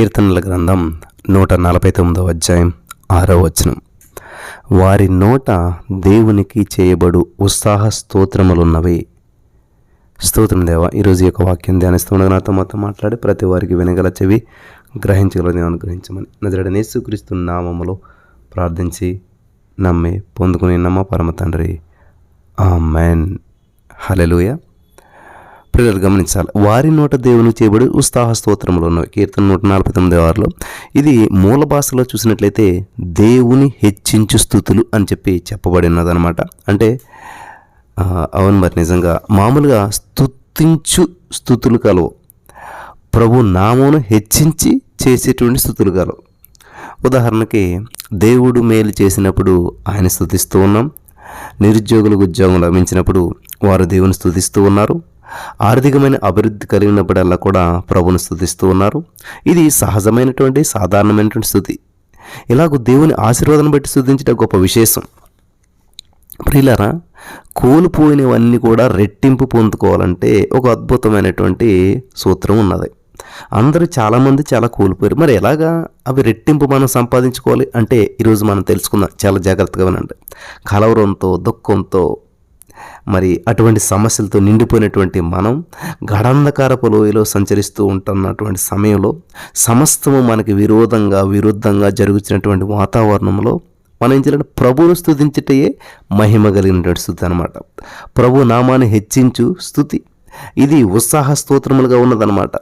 కీర్తనల గ్రంథం నూట నలభై తొమ్మిదవ అధ్యాయం ఆరో వచనం. వారి నోట దేవునికి చేయబడు ఉత్సాహ స్తోత్రములున్నవి. స్తోత్రం దేవ ఈరోజు యొక్క వాక్యం ధ్యానిస్తుండగా నాతో మొత్తం మాట్లాడి ప్రతి వారికి వినగల చెవి గ్రహించగల అనుగ్రహించమని. గ్రహించమని నజరడ నేసుక్రీస్తు నామములో ప్రార్థించి నమ్మి పొందుకుని నమ్మ పరమ తండ్రి. ఆ మ్యాన్ హలెలుయా పిల్లలు గమనించాలి. వారి నోట దేవుని చేయబడి ఉత్సాహ స్తోత్రములు ఉన్నవి. కీర్తన నూట నలభై తొమ్మిది వారిలో ఇది మూల భాషలో చూసినట్లయితే దేవుని హెచ్చించు స్థుతులు అని చెప్పి చెప్పబడి ఉన్నదనమాట అంటే అవును మరి నిజంగా మామూలుగా స్థుతించు స్థుతులు కలవు. ప్రభు నామమును హెచ్చించి చేసేటువంటి స్థుతులు కలవు. ఉదాహరణకి దేవుడు మేలు చేసినప్పుడు ఆయన స్థుతిస్తూ ఉన్నాం. నిరుద్యోగులకు ఉద్యోగం లభించినప్పుడు వారు దేవుని స్థుతిస్తూ ఉన్నారు. ఆర్థికమైన అభివృద్ధి కలిగినప్పుడల్లా కూడా ప్రభును స్థుతిస్తూ ఉన్నారు. ఇది సహజమైనటువంటి సాధారణమైనటువంటి స్థుతి. ఇలాగ దేవుని ఆశీర్వాదం బట్టి స్థుతించడం గొప్ప విశేషం. ప్రియులరా కోల్పోయినవన్నీ కూడా రెట్టింపు పొందుకోవాలంటే ఒక అద్భుతమైనటువంటి సూత్రం ఉన్నది. అందరూ చాలామంది చాలా కోల్పోయారు. మరి ఎలాగా అవి రెట్టింపు మనం సంపాదించుకోవాలి అంటే ఈరోజు మనం తెలుసుకుందాం. చాలా జాగ్రత్తగా వినండి. కలవరంతో దుఃఖంతో మరి అటువంటి సమస్యలతో నిండిపోయినటువంటి మనం గడంధకారపు లోయలో సంచరిస్తూ ఉంటున్నటువంటి సమయంలో సమస్తము మనకి విరోధంగా విరుద్ధంగా జరుగుతున్నటువంటి వాతావరణంలో మనం ఏం చేయాలంటే ప్రభువును స్థుతించటయే మహిమ కలిగినటువంటి స్థుతి అనమాట ప్రభు నామాన్ని హెచ్చించు స్థుతి ఇది ఉత్సాహ స్తోత్రములుగా ఉన్నదనమాట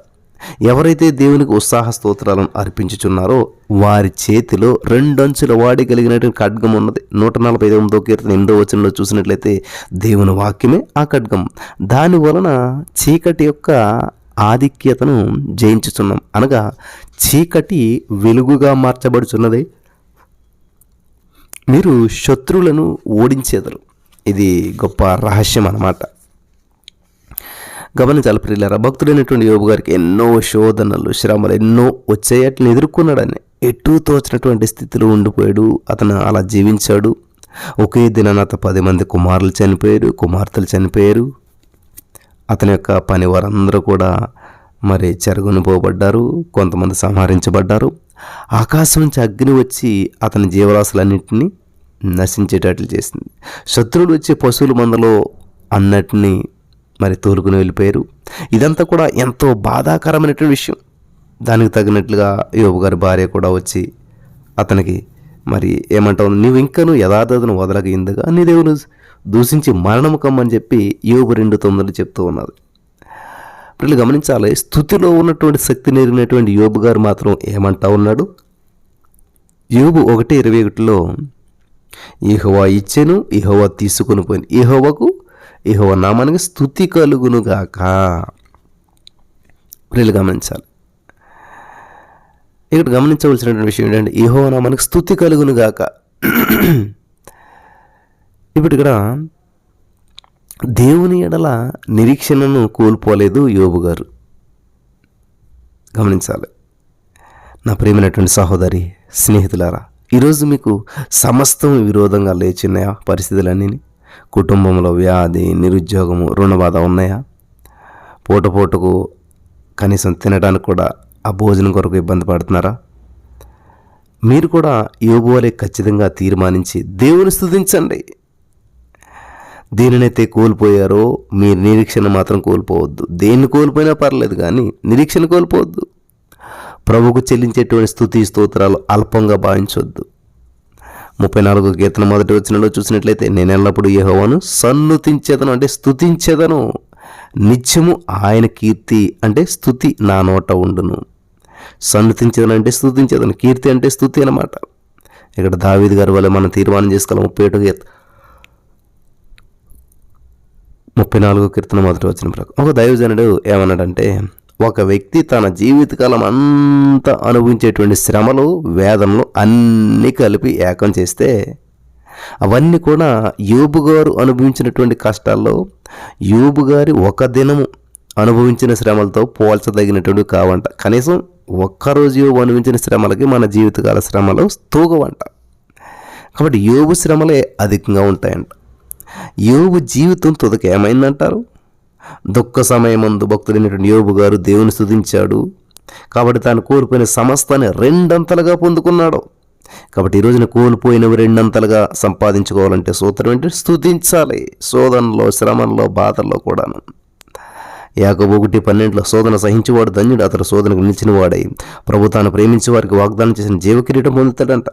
ఎవరైతే దేవునికి ఉత్సాహ స్తోత్రాలను అర్పించుచున్నారో వారి చేతిలో రెండంచుల వాడి కలిగినటువంటి ఖడ్గం ఉన్నది. నూట నలభై తొమ్మిదో కీర్తన ఎనిమిదో వచనంలో చూసినట్లయితే దేవుని వాక్యమే ఆ ఖడ్గం. దాని వలన చీకటి యొక్క ఆధిక్యతను జయించుచున్నాం. అనగా చీకటి వెలుగుగా మార్చబడుచున్నది. మీరు శత్రువులను ఓడించేదరు. ఇది గొప్ప రహస్యం అన్నమాట గమనించాలి ప్రియులారా భక్తుడైనటువంటి యోబు గారికి ఎన్నో శోధనలు శ్రమలు ఎన్నో వచ్చాయి ఎదుర్కొన్నాడని. ఎటు తోచినటువంటి స్థితిలో ఉండిపోయాడు అతను అలా జీవించాడు. ఒకే దినాన అత పది మంది కుమారులు చనిపోయారు కుమార్తెలు చనిపోయారు. అతని యొక్క పని వారందరూ కూడా మరి చెరుగుని పోబడ్డారు కొంతమంది సంహరించబడ్డారు. ఆకాశం నుంచి అగ్ని వచ్చి అతని జీవరాశులన్నింటినీ నశించేటట్లు చేసింది. శత్రువులు వచ్చే పశువుల మందలో అన్నటినీ మరి తోలుకుని వెళ్ళిపోయారు. ఇదంతా కూడా ఎంతో బాధాకరమైనటువంటి విషయం. దానికి తగినట్లుగా యోబు గారి భార్య కూడా వచ్చి అతనికి మరి ఏమంటావు నీవు ఇంకను యథార్థతను వదలక నీ దేవుని దూషించి మరణము కమ్మని చెప్పి యోగు రెండు తొందరలు చెప్తూ ఉన్నది. ఇప్పుడు గమనించాలి స్థుతిలో ఉన్నటువంటి శక్తి నేరినటువంటి యోబు గారు మాత్రం ఏమంటా ఉన్నాడు? యోబు ఒకటి ఇరవై ఒకటిలో ఇహోవా ఇచ్చెను ఇహోవా తీసుకొని పోయింది ఇహోవకు ఇహోవా నామానికి స్థుతి కలుగునుగాక. ప్రియులు గమనించాలి. ఇక్కడ గమనించవలసినటువంటి విషయం ఏంటంటే ఇహోవా నామానికి స్థుతి కలుగునుగాక. ఇప్పుడు ఇక్కడ దేవుని ఎడల నిరీక్షణను కోల్పోలేదు యోబు గారు. గమనించాలి. నా ప్రేమైనటువంటి సహోదరి స్నేహితులారా ఈరోజు మీకు సమస్తం విరోధంగా లేచిన్నాయా పరిస్థితులన్నీ కుటుంబంలో వ్యాధి నిరుద్యోగము రుణబాధ ఉన్నాయా? పూట పూటకు కనీసం తినడానికి కూడా ఆ భోజనం కొరకు ఇబ్బంది పడుతున్నారా? మీరు కూడా యోగు వలె ఖచ్చితంగా తీర్మానించి దేవుని స్థుతించండి. దేనినైతే కోల్పోయారో మీ నిరీక్షణ మాత్రం కోల్పోవద్దు. దేన్ని కోల్పోయినా పర్లేదు కానీ నిరీక్షణ కోల్పోవద్దు. ప్రభుకు చెల్లించేటువంటి స్థుతి స్తోత్రాలు అల్పంగా భావించవద్దు ముప్పై నాలుగు కీర్తన మొదటి వచ్చినలో చూసినట్లయితే నేను ఎల్లప్పుడూ యహోవాను సన్నుతించేదను అంటే స్థుతించేదను నిత్యము ఆయన కీర్తి అంటే స్థుతి నా నోట ఉండును. సన్నుతించేదను అంటే స్థుతించేదను కీర్తి అంటే స్థుతి అనమాట ఇక్కడ దావీద్ గారి వల్ల మనం తీర్మానం చేసుకోవాలి. ముప్పై ఏడు కీర్తన. ముప్పై నాలుగు కీర్తన మొదటి వచ్చిన ప్రకారం. ఒక దైవజనుడు ఏమన్నాడంటే ఒక వ్యక్తి తన జీవితకాలం అంతా అనుభవించేటువంటి శ్రమలు వేదనలు అన్నీ కలిపి ఏకం చేస్తే అవన్నీ కూడా యూబు గారు అనుభవించినటువంటి కష్టాల్లో యూబు గారి ఒక దినము అనుభవించిన శ్రమలతో పోల్చదగినటువంటి కావంట. కనీసం ఒక్కరోజు యోబు అనుభవించిన శ్రమలకి మన జీవితకాల శ్రమలు తూగవంట కాబట్టి యోబు శ్రమలే అధికంగా ఉంటాయంట. యోబు జీవితం తుదక ఏమైందంటారు దుఃఖ సమయమందు భక్తుడైనటువంటి యోబు గారు దేవుని స్థుతించాడు కాబట్టి తాను కోల్పోయిన సమస్తాన్ని రెండంతలుగా పొందుకున్నాడు. కాబట్టి ఈ రోజున కోల్పోయినవి రెండంతలుగా సంపాదించుకోవాలంటే సూత్రం ఏంటి? స్థుతించాలి శోధనలో శ్రమంలో బాధల్లో కూడాను. యాకబు ఒకటి పన్నెండులో శోధన సహించేవాడు ధన్యుడు అతడు శోధనకు నిలిచిన వాడై ప్రభు తాను ప్రేమించే వారికి వాగ్దానం చేసిన జీవకిరీటం పొందుతాడంట.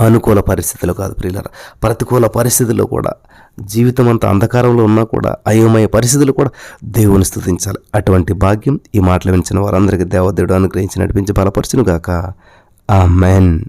అనుకూల పరిస్థితులు కాదు ప్రియులర. ప్రతికూల పరిస్థితుల్లో కూడా జీవితం అంత అంధకారంలో ఉన్నా కూడా అయోమయ పరిస్థితులు కూడా దేవుని స్థుతించాలి. అటువంటి భాగ్యం ఈ మాటలు వినిచిన వారందరికీ దేవదేవుడు అనుగ్రహించి నడిపించి బలపరచును గాక ఆ మెన్